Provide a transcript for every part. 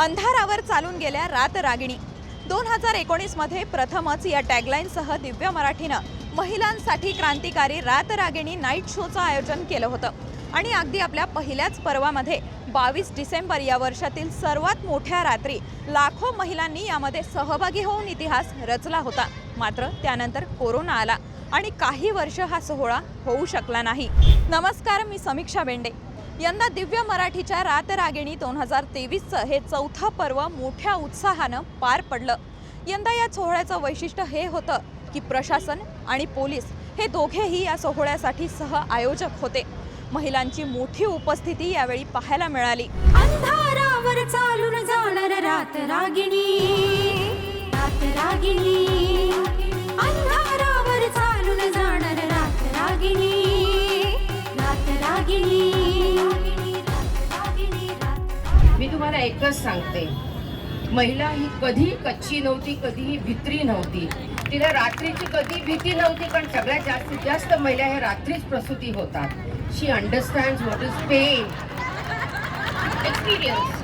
अंधारावर चालून गेल्या रात रागिणी. दोन हजार एकोणीसमध्ये प्रथमच या टॅगलाईनसह दिव्य मराठीनं महिलांसाठी क्रांतिकारी रात रागिणी नाईट शोचं आयोजन केलं होतं. आणि अगदी आपल्या पहिल्याच पर्वामध्ये बावीस डिसेंबर या वर्षातील सर्वात मोठ्या रात्री लाखो महिलांनी यामध्ये सहभागी होऊन इतिहास रचला होता. मात्र त्यानंतर कोरोना आला आणि काही वर्ष हा सोहळा होऊ शकला नाही. नमस्कार मी समीक्षा बेंडे. यंदा दिव्य मराठीच्या रातरागिणी दोन हजार तेवीसचं हे चौथं पर्व मोठ्या उत्साहानं पार पडलं. यंदा या सोहळ्याचं वैशिष्ट्य हे होतं की प्रशासन आणि पोलीस हे दोघेही या सोहळ्यासाठी सह आयोजक होते. महिलांची मोठी उपस्थिती यावेळी पाहायला मिळाली. अंधारावर चालून जाणार रात रागिणी रात रागिणी अंधार एकच सांगते. महिला ही कधी कच्ची नव्हती कधीही भित्री नव्हती. तिला रात्रीची कधी भीती नव्हती पण सगळ्यात जास्तीत जास्त महिला ह्या रात्रीच प्रसूती होतात. She understand what is pain experience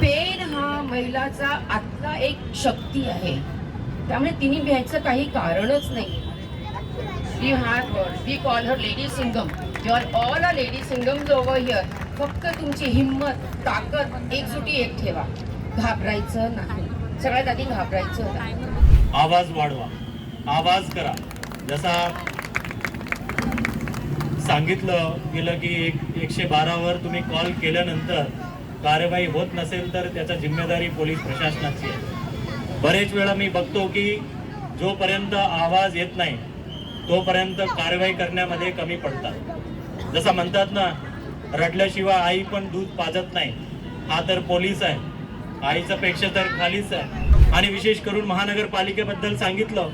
pain हा महिलाचा आत्ता एक शक्ती आहे. त्यामुळे तिने भ्यायचं काही कारणच नाही. We have we call her lady Singham you are all a lady Singhams over here फक्त तुमची हिंमत ताकद एकजुटी एक ठेवा. घाबरायचं नाही. सगळ्यात आधी घाबरायचं नाही. आवाज वाढवा. आवाज करा. जसा सांगितलं गेलं की एक एकशे बारावर तुम्ही कॉल केल्यानंतर कार्यवाही होत नसेल तर त्याचा जिम्मेदारी पोलीस प्रशासनाची आहे. बरेच वेळा मी बघतो की जोपर्यंत आवाज येत नाही तोपर्यंत कारवाई करण्यामध्ये कमी पडतात. जसं म्हणतात ना रडल्याशिवाय आई पण दूध पाजत नाही. हा तर पोलीस आहे. आईचा पेक्षा तर खालीच आहे. आणि विशेष करून महानगरपालिकेबद्दल सांगितलं.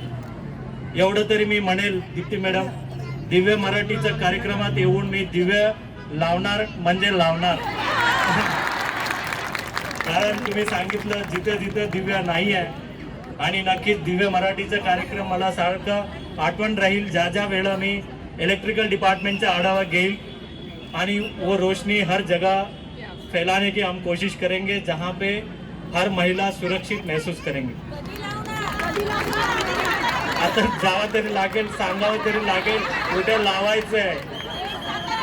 एवढं तरी मी म्हणेल दीप्ती मॅडम दिव्य मराठीच्या कार्यक्रमात येऊन मी दिव्य लावणार म्हणजे लावणार. कारण तुम्ही सांगितलं जिथे जिथे दिव्य नाही आहे आणि नक्कीच दिव्य मराठीचा कार्यक्रम मला सारखं आठवण राहील. ज्या ज्या वेळा मी इलेक्ट्रिकल डिपार्टमेंटचा आढावा घेईल आणि वो रोशनी हर जगह फैलाने की हम कोशिश करेंगे जहाँ पे हर महिला सुरक्षित महसूस करेंगे। आता जावं तरी लागेल सांगावं तरी लागेल कुठे लावायचं आहे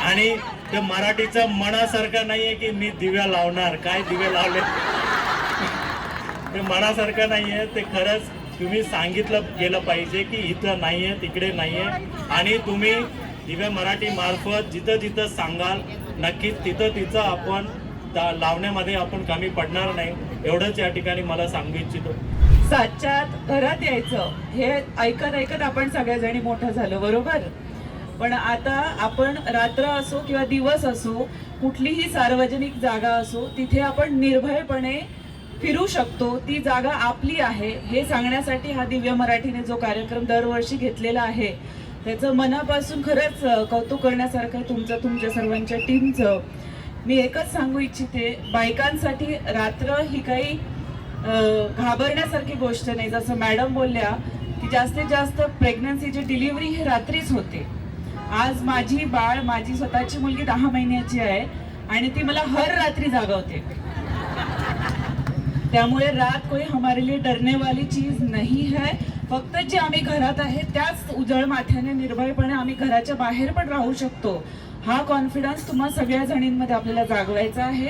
आणि ते मराठीचं मनासारखं नाहीये की मी दिव्या लावणार. काय दिवे लावले? ते मनासारखं नाहीये. ते खरंच तुम्ही सांगितलं गेलं पाहिजे की इथं नाहीये तिकडे नाहीये. आणि तुम्ही दिव्या मराठी मार्फत जिथं जिथं सांगाल नक्कीच तिथं तिथं आपण लावण्यामध्ये आपण कमी पडणार नाही. एवढंच या ठिकाणी मला सांगू इच्छितो. सातच्यात घरात यायचं हे ऐकत ऐकत आपण सगळ्याजणी मोठं झालो बरोबर? पण आता आपण रात्र असो किंवा दिवस असो कुठलीही सार्वजनिक जागा असो तिथे आपण निर्भयपणे फिरू शकतो. ती जागा आपली आहे हे सांगण्यासाठी हा दिव्य मराठीने जो कार्यक्रम दरवर्षी घेतलेला आहे. त्याचं मनापासून खरंच कौतुक करण्यासारखं आहे तुमचं तुमच्या सर्वांच्या टीमचं मी एकच सांगू इच्छिते बायकांसाठी रात्र ही काही घाबरण्यासारखी गोष्ट नाही. जसं मॅडम बोलल्या की जास्तीत जास्त प्रेग्नन्सीची डिलिव्हरी ही रात्रीच होते. आज माझी बाळ माझी स्वतःची मुलगी दहा महिन्याची आहे आणि ती मला हर रात्री जागवते. त्यामुळे रात कोई हमारे लिए डरने वाली चीज नहीं है. फक्त जे आम्ही घरात आहे त्याच उजळ माथ्याने निर्भयपणे आम्ही घराच्या बाहेर पण राहू शकतो. हा कॉन्फिडन्स तुम्हा सगळ्या जणींमध्ये आपल्याला जागवायचा आहे.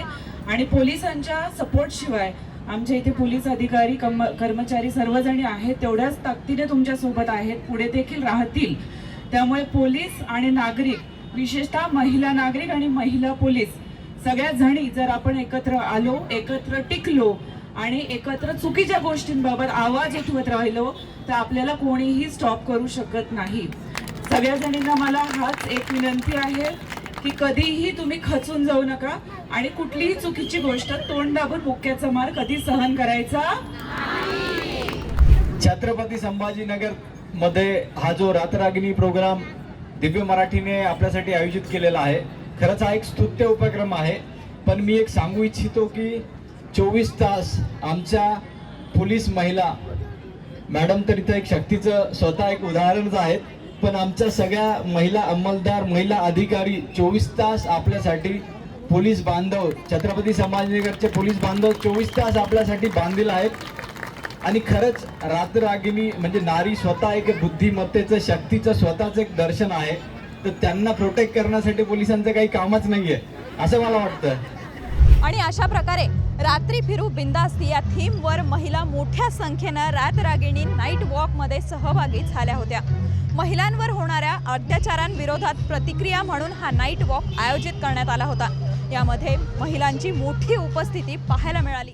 आणि पोलिसांच्या सपोर्ट शिवाय आमच्या इथे पोलीस अधिकारी कम कर्मचारी सर्वजणी आहेत तेवढ्याच ताकदीने तुमच्यासोबत आहेत पुढे देखील राहतील. त्यामुळे पोलीस आणि नागरिक विशेषतः महिला नागरिक आणि महिला पोलीस सगळ्या जणी जर आपण एकत्र आलो एकत्र टिकलो आणि एकत्र चुकीच्या गोष्टींबाबत आवाज उठवत राहिलो तर आपल्याला कोणीही स्टॉप करू शकत नाही. सगळ्या जणींना मला हाच एक विनंती आहे की कधीही तुम्ही खचून जाऊ नका आणि कुठलीही चुकीची गोष्ट तोंड दाबून मुक्याचा मार कधी सहन करायचा छत्रपती संभाजीनगरमध्ये हा जो रातरागिनी प्रोग्राम दिव्य मराठीने आपल्यासाठी आयोजित केलेला आहे खरंच हा एक स्तुत्य उपक्रम आहे. पण मी एक सांगू इच्छितो की चोवीस तास आमच्या पोलीस महिला मॅडम तर इथं एक शक्तीचं स्वतः एक उदाहरणच आहेत पण आमच्या सगळ्या महिला अंमलदार महिला अधिकारी चोवीस तास आपल्यासाठी पोलीस बांधव छत्रपती समाजनगरचे पोलीस बांधव चोवीस तास आपल्यासाठी बांधील आहेत. आणि खरंच रात्ररागिनी म्हणजे नारी स्वतः एक बुद्धिमत्तेचं शक्तीचं स्वतःच एक दर्शन आहे. तर त्यांना प्रोटेक्ट करण्यासाठी पोलिसांचं काही कामच नाही आहे असं मला वाटतं आणि अशा प्रकारे रात्री फिरू बिंदास्ती या थीमवर महिला मोठ्या संख्येनं रातरागिणी नाईट वॉकमध्ये सहभागी झाल्या होत्या. महिलांवर होणाऱ्या अत्याचारांविरोधात प्रतिक्रिया म्हणून हा नाईट वॉक आयोजित करण्यात आला होता. यामध्ये महिलांची मोठी उपस्थिती पाहायला मिळाली.